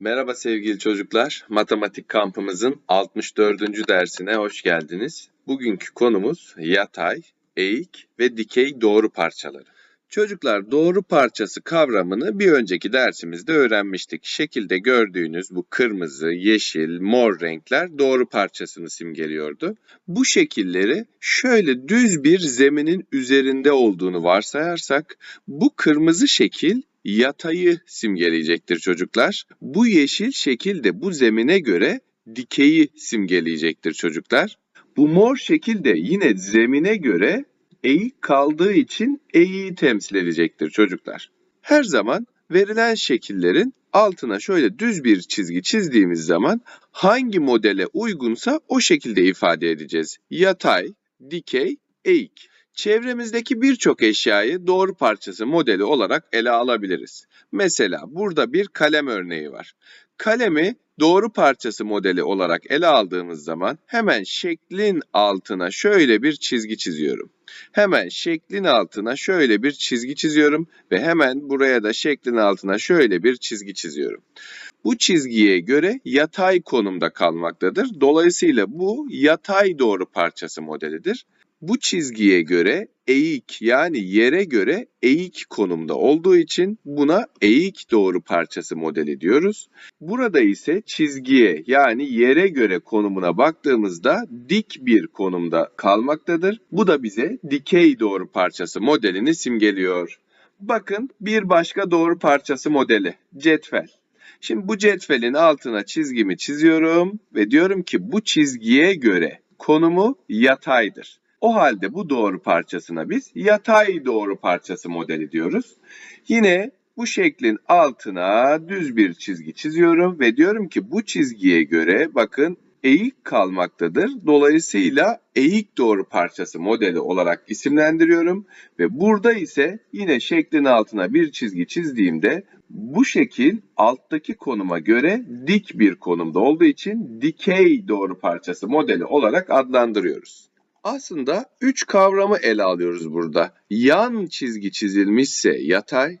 Merhaba sevgili çocuklar. Matematik kampımızın 64. dersine hoş geldiniz. Bugünkü konumuz yatay, eğik ve dikey doğru parçaları. Çocuklar doğru parçası kavramını bir önceki dersimizde öğrenmiştik. Şekilde gördüğünüz bu kırmızı, yeşil, mor renkler doğru parçasını simgeliyordu. Bu şekilleri şöyle düz bir zeminin üzerinde olduğunu varsayarsak bu kırmızı şekil yatayı simgeleyecektir çocuklar. Bu yeşil şekil de bu zemine göre dikeyi simgeleyecektir çocuklar. Bu mor şekil de yine zemine göre eğik kaldığı için eğiyi temsil edecektir çocuklar. Her zaman verilen şekillerin altına şöyle düz bir çizgi çizdiğimiz zaman hangi modele uygunsa o şekilde ifade edeceğiz. Yatay, dikey, eğik. Çevremizdeki birçok eşyayı doğru parçası modeli olarak ele alabiliriz. Mesela burada bir kalem örneği var. Kalemi doğru parçası modeli olarak ele aldığımız zaman hemen şeklin altına şöyle bir çizgi çiziyorum. Hemen şeklin altına şöyle bir çizgi çiziyorum ve hemen buraya da şeklin altına şöyle bir çizgi çiziyorum. Bu çizgiye göre yatay konumda kalmaktadır. Dolayısıyla bu yatay doğru parçası modelidir bu çizgiye göre eğik yani yere göre eğik konumda olduğu için buna eğik doğru parçası modeli diyoruz. Burada ise çizgiye yani yere göre konumuna baktığımızda dik bir konumda kalmaktadır. Bu da bize dikey doğru parçası modelini simgeliyor. Bakın bir başka doğru parçası modeli cetvel. Şimdi bu cetvelin altına çizgimi çiziyorum ve diyorum ki bu çizgiye göre konumu yataydır. O halde bu doğru parçasına biz yatay doğru parçası modeli diyoruz. Yine bu şeklin altına düz bir çizgi çiziyorum ve diyorum ki bu çizgiye göre bakın eğik kalmaktadır. Dolayısıyla eğik doğru parçası modeli olarak isimlendiriyorum ve burada ise yine şeklin altına bir çizgi çizdiğimde bu şekil alttaki konuma göre dik bir konumda olduğu için dikey doğru parçası modeli olarak adlandırıyoruz. Aslında üç kavramı ele alıyoruz burada. Yan çizgi çizilmişse yatay,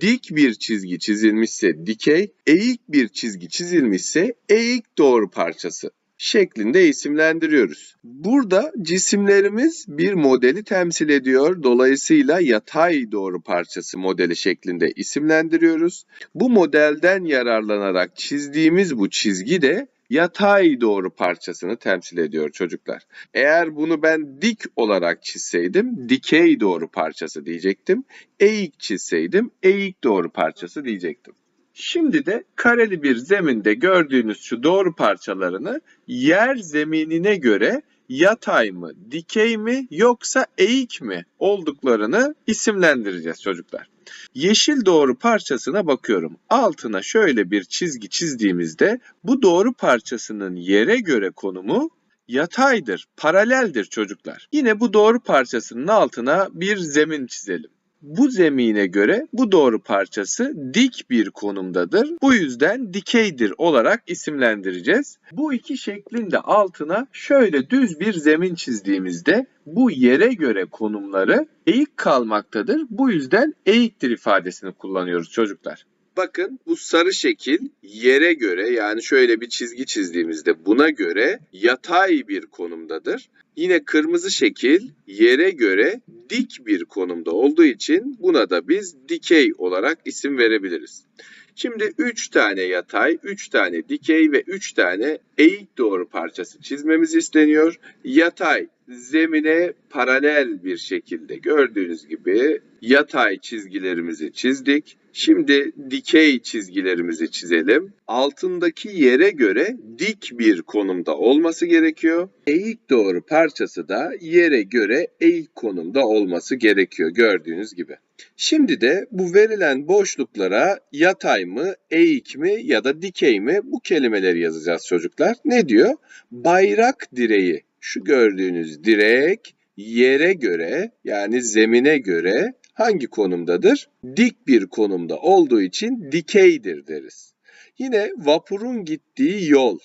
dik bir çizgi çizilmişse dikey, eğik bir çizgi çizilmişse eğik doğru parçası şeklinde isimlendiriyoruz. Burada cisimlerimiz bir modeli temsil ediyor. Dolayısıyla yatay doğru parçası modeli şeklinde isimlendiriyoruz. Bu modelden yararlanarak çizdiğimiz bu çizgi de yatay doğru parçasını temsil ediyor çocuklar. Eğer bunu ben dik olarak çizseydim dikey doğru parçası diyecektim. Eğik çizseydim eğik doğru parçası diyecektim. Şimdi de kareli bir zeminde gördüğünüz şu doğru parçalarını yer zeminine göre yatay mı, dikey mi yoksa eğik mi olduklarını isimlendireceğiz çocuklar. Yeşil doğru parçasına bakıyorum. Altına şöyle bir çizgi çizdiğimizde bu doğru parçasının yere göre konumu yataydır, paraleldir çocuklar. Yine bu doğru parçasının altına bir zemin çizelim bu zemine göre bu doğru parçası dik bir konumdadır. Bu yüzden dikeydir olarak isimlendireceğiz. Bu iki şeklin de altına şöyle düz bir zemin çizdiğimizde bu yere göre konumları eğik kalmaktadır. Bu yüzden eğiktir ifadesini kullanıyoruz çocuklar. Bakın bu sarı şekil yere göre yani şöyle bir çizgi çizdiğimizde buna göre yatay bir konumdadır. Yine kırmızı şekil yere göre dik bir konumda olduğu için buna da biz dikey olarak isim verebiliriz. Şimdi 3 tane yatay, 3 tane dikey ve 3 tane eğik doğru parçası çizmemiz isteniyor. Yatay zemine paralel bir şekilde gördüğünüz gibi yatay çizgilerimizi çizdik. Şimdi dikey çizgilerimizi çizelim. Altındaki yere göre dik bir konumda olması gerekiyor. Eğik doğru parçası da yere göre eğik konumda olması gerekiyor gördüğünüz gibi. Şimdi de bu verilen boşluklara yatay mı, eğik mi ya da dikey mi bu kelimeleri yazacağız çocuklar. Ne diyor? Bayrak direği. Şu gördüğünüz direk yere göre yani zemine göre hangi konumdadır? Dik bir konumda olduğu için dikeydir deriz. Yine vapurun gittiği yol.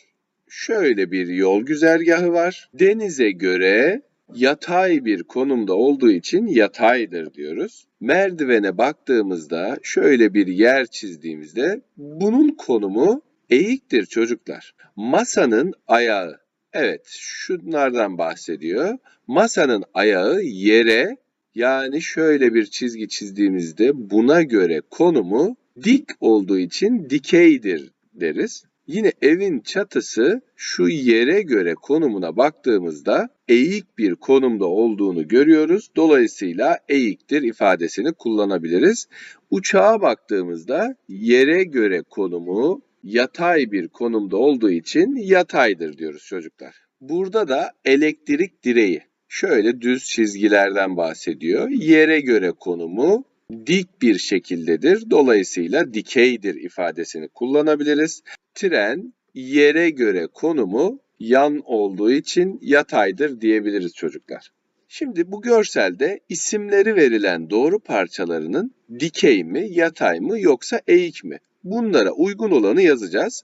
Şöyle bir yol güzergahı var. Denize göre yatay bir konumda olduğu için yataydır diyoruz. Merdivene baktığımızda şöyle bir yer çizdiğimizde bunun konumu Eğiktir çocuklar. Masanın ayağı. Evet, şunlardan bahsediyor. Masanın ayağı yere yani şöyle bir çizgi çizdiğimizde buna göre konumu dik olduğu için dikeydir deriz. Yine evin çatısı şu yere göre konumuna baktığımızda eğik bir konumda olduğunu görüyoruz. Dolayısıyla eğiktir ifadesini kullanabiliriz. Uçağa baktığımızda yere göre konumu yatay bir konumda olduğu için yataydır diyoruz çocuklar. Burada da elektrik direği şöyle düz çizgilerden bahsediyor. Yere göre konumu dik bir şekildedir. Dolayısıyla dikeydir ifadesini kullanabiliriz. Tren yere göre konumu yan olduğu için yataydır diyebiliriz çocuklar. Şimdi bu görselde isimleri verilen doğru parçalarının dikey mi, yatay mı yoksa eğik mi? Bunlara uygun olanı yazacağız.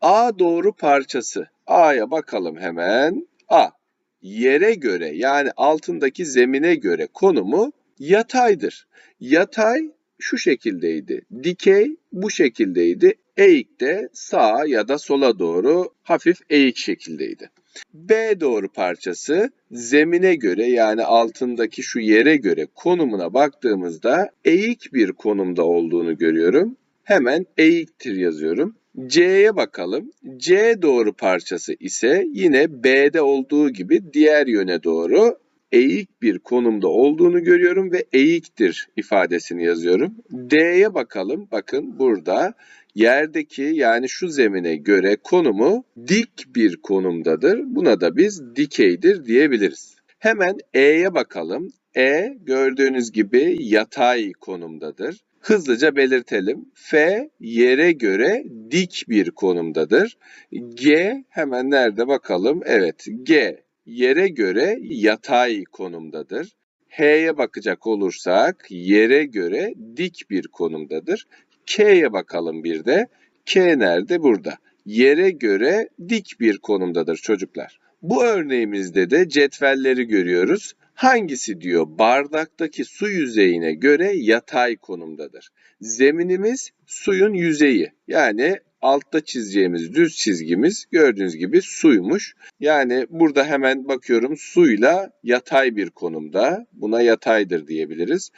A doğru parçası. A'ya bakalım hemen. A. Yere göre yani altındaki zemine göre konumu yataydır. Yatay şu şekildeydi. Dikey bu şekildeydi. Eğik de sağa ya da sola doğru hafif eğik şekildeydi. B doğru parçası zemine göre yani altındaki şu yere göre konumuna baktığımızda eğik bir konumda olduğunu görüyorum. Hemen eğiktir yazıyorum. C'ye bakalım. C doğru parçası ise yine B'de olduğu gibi diğer yöne doğru eğik bir konumda olduğunu görüyorum ve eğiktir ifadesini yazıyorum. D'ye bakalım. Bakın burada yerdeki yani şu zemine göre konumu dik bir konumdadır. Buna da biz dikeydir diyebiliriz. Hemen E'ye bakalım. E gördüğünüz gibi yatay konumdadır. Hızlıca belirtelim. F yere göre dik bir konumdadır. G hemen nerede bakalım? Evet G yere göre yatay konumdadır. H'ye bakacak olursak yere göre dik bir konumdadır. K'ye bakalım bir de. K nerede? Burada. Yere göre dik bir konumdadır çocuklar. Bu örneğimizde de cetvelleri görüyoruz. Hangisi diyor bardaktaki su yüzeyine göre yatay konumdadır. Zeminimiz suyun yüzeyi. Yani altta çizeceğimiz düz çizgimiz gördüğünüz gibi suymuş. Yani burada hemen bakıyorum suyla yatay bir konumda. Buna yataydır diyebiliriz.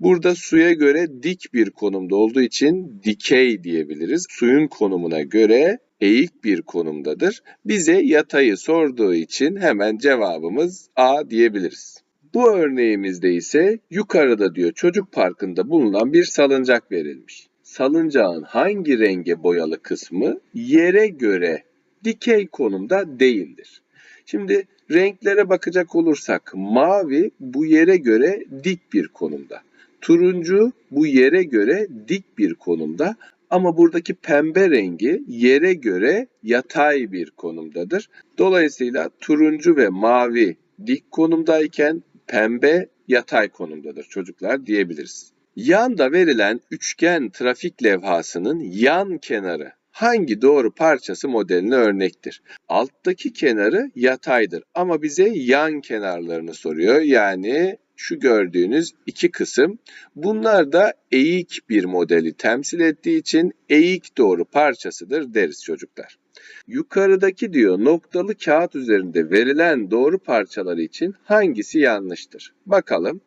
Burada suya göre dik bir konumda olduğu için dikey diyebiliriz. Suyun konumuna göre eğik bir konumdadır. Bize yatayı sorduğu için hemen cevabımız A diyebiliriz. Bu örneğimizde ise yukarıda diyor çocuk parkında bulunan bir salıncak verilmiş. Salıncağın hangi renge boyalı kısmı yere göre dikey konumda değildir. Şimdi renklere bakacak olursak mavi bu yere göre dik bir konumda. Turuncu bu yere göre dik bir konumda ama buradaki pembe rengi yere göre yatay bir konumdadır. Dolayısıyla turuncu ve mavi dik konumdayken pembe yatay konumdadır çocuklar diyebiliriz. Yanda verilen üçgen trafik levhasının yan kenarı hangi doğru parçası modeline örnektir? Alttaki kenarı yataydır ama bize yan kenarlarını soruyor. Yani şu gördüğünüz iki kısım. Bunlar da eğik bir modeli temsil ettiği için eğik doğru parçasıdır deriz çocuklar. Yukarıdaki diyor noktalı kağıt üzerinde verilen doğru parçaları için hangisi yanlıştır? Bakalım.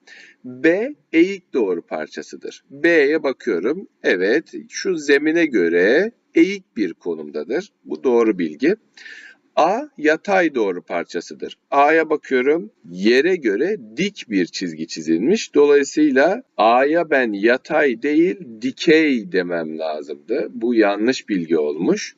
B eğik doğru parçasıdır. B'ye bakıyorum. Evet şu zemine göre eğik bir konumdadır. Bu doğru bilgi. A yatay doğru parçasıdır. A'ya bakıyorum. Yere göre dik bir çizgi çizilmiş. Dolayısıyla A'ya ben yatay değil dikey demem lazımdı. Bu yanlış bilgi olmuş.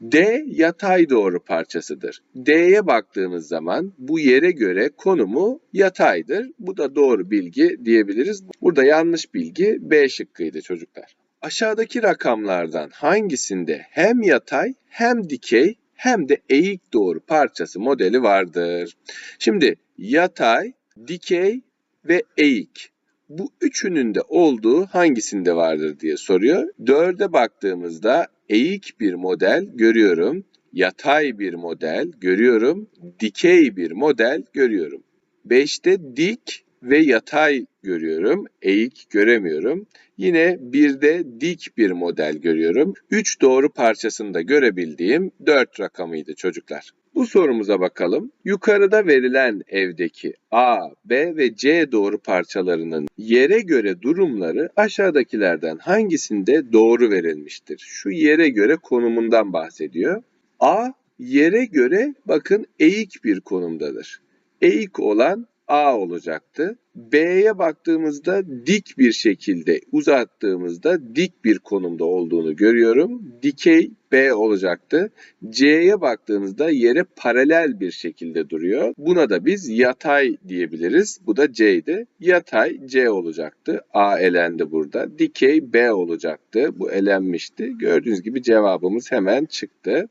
D yatay doğru parçasıdır. D'ye baktığımız zaman bu yere göre konumu yataydır. Bu da doğru bilgi diyebiliriz. Burada yanlış bilgi B şıkkıydı çocuklar. Aşağıdaki rakamlardan hangisinde hem yatay hem dikey hem de eğik doğru parçası modeli vardır. Şimdi yatay, dikey ve eğik. Bu üçünün de olduğu hangisinde vardır diye soruyor. Dörde baktığımızda eğik bir model görüyorum. Yatay bir model görüyorum. Dikey bir model görüyorum. Beşte dik ve yatay görüyorum. Eğik göremiyorum. Yine bir de dik bir model görüyorum. 3 doğru parçasını da görebildiğim 4 rakamıydı çocuklar. Bu sorumuza bakalım. Yukarıda verilen evdeki A, B ve C doğru parçalarının yere göre durumları aşağıdakilerden hangisinde doğru verilmiştir? Şu yere göre konumundan bahsediyor. A yere göre bakın eğik bir konumdadır. Eğik olan A olacaktı. B'ye baktığımızda dik bir şekilde uzattığımızda dik bir konumda olduğunu görüyorum. Dikey B olacaktı. C'ye baktığımızda yere paralel bir şekilde duruyor. Buna da biz yatay diyebiliriz. Bu da C'ydi. Yatay C olacaktı. A elendi burada. Dikey B olacaktı. Bu elenmişti. Gördüğünüz gibi cevabımız hemen çıktı.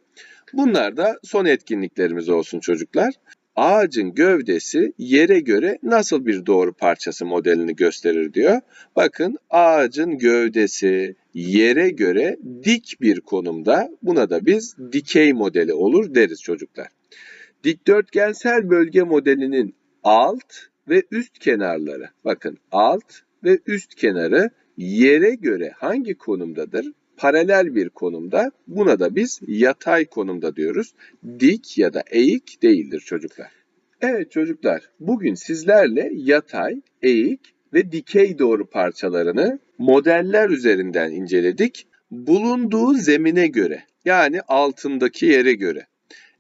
Bunlar da son etkinliklerimiz olsun çocuklar ağacın gövdesi yere göre nasıl bir doğru parçası modelini gösterir diyor. Bakın ağacın gövdesi yere göre dik bir konumda. Buna da biz dikey modeli olur deriz çocuklar. Dikdörtgensel bölge modelinin alt ve üst kenarları. Bakın alt ve üst kenarı yere göre hangi konumdadır? Paralel bir konumda. Buna da biz yatay konumda diyoruz. Dik ya da eğik değildir çocuklar. Evet çocuklar, bugün sizlerle yatay, eğik ve dikey doğru parçalarını modeller üzerinden inceledik. Bulunduğu zemine göre yani altındaki yere göre.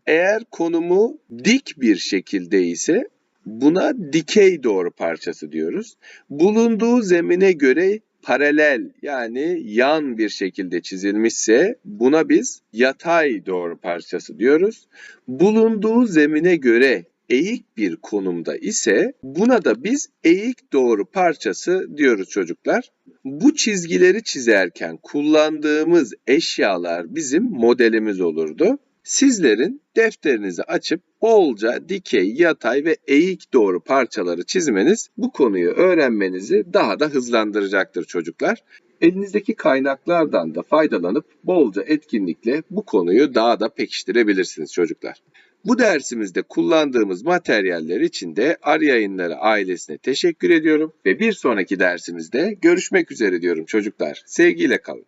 Eğer konumu dik bir şekilde ise buna dikey doğru parçası diyoruz. Bulunduğu zemine göre paralel yani yan bir şekilde çizilmişse buna biz yatay doğru parçası diyoruz. Bulunduğu zemine göre eğik bir konumda ise buna da biz eğik doğru parçası diyoruz çocuklar. Bu çizgileri çizerken kullandığımız eşyalar bizim modelimiz olurdu. Sizlerin defterinizi açıp bolca dikey, yatay ve eğik doğru parçaları çizmeniz bu konuyu öğrenmenizi daha da hızlandıracaktır çocuklar. Elinizdeki kaynaklardan da faydalanıp bolca etkinlikle bu konuyu daha da pekiştirebilirsiniz çocuklar. Bu dersimizde kullandığımız materyaller için de Arı Yayınları ailesine teşekkür ediyorum ve bir sonraki dersimizde görüşmek üzere diyorum çocuklar. Sevgiyle kalın.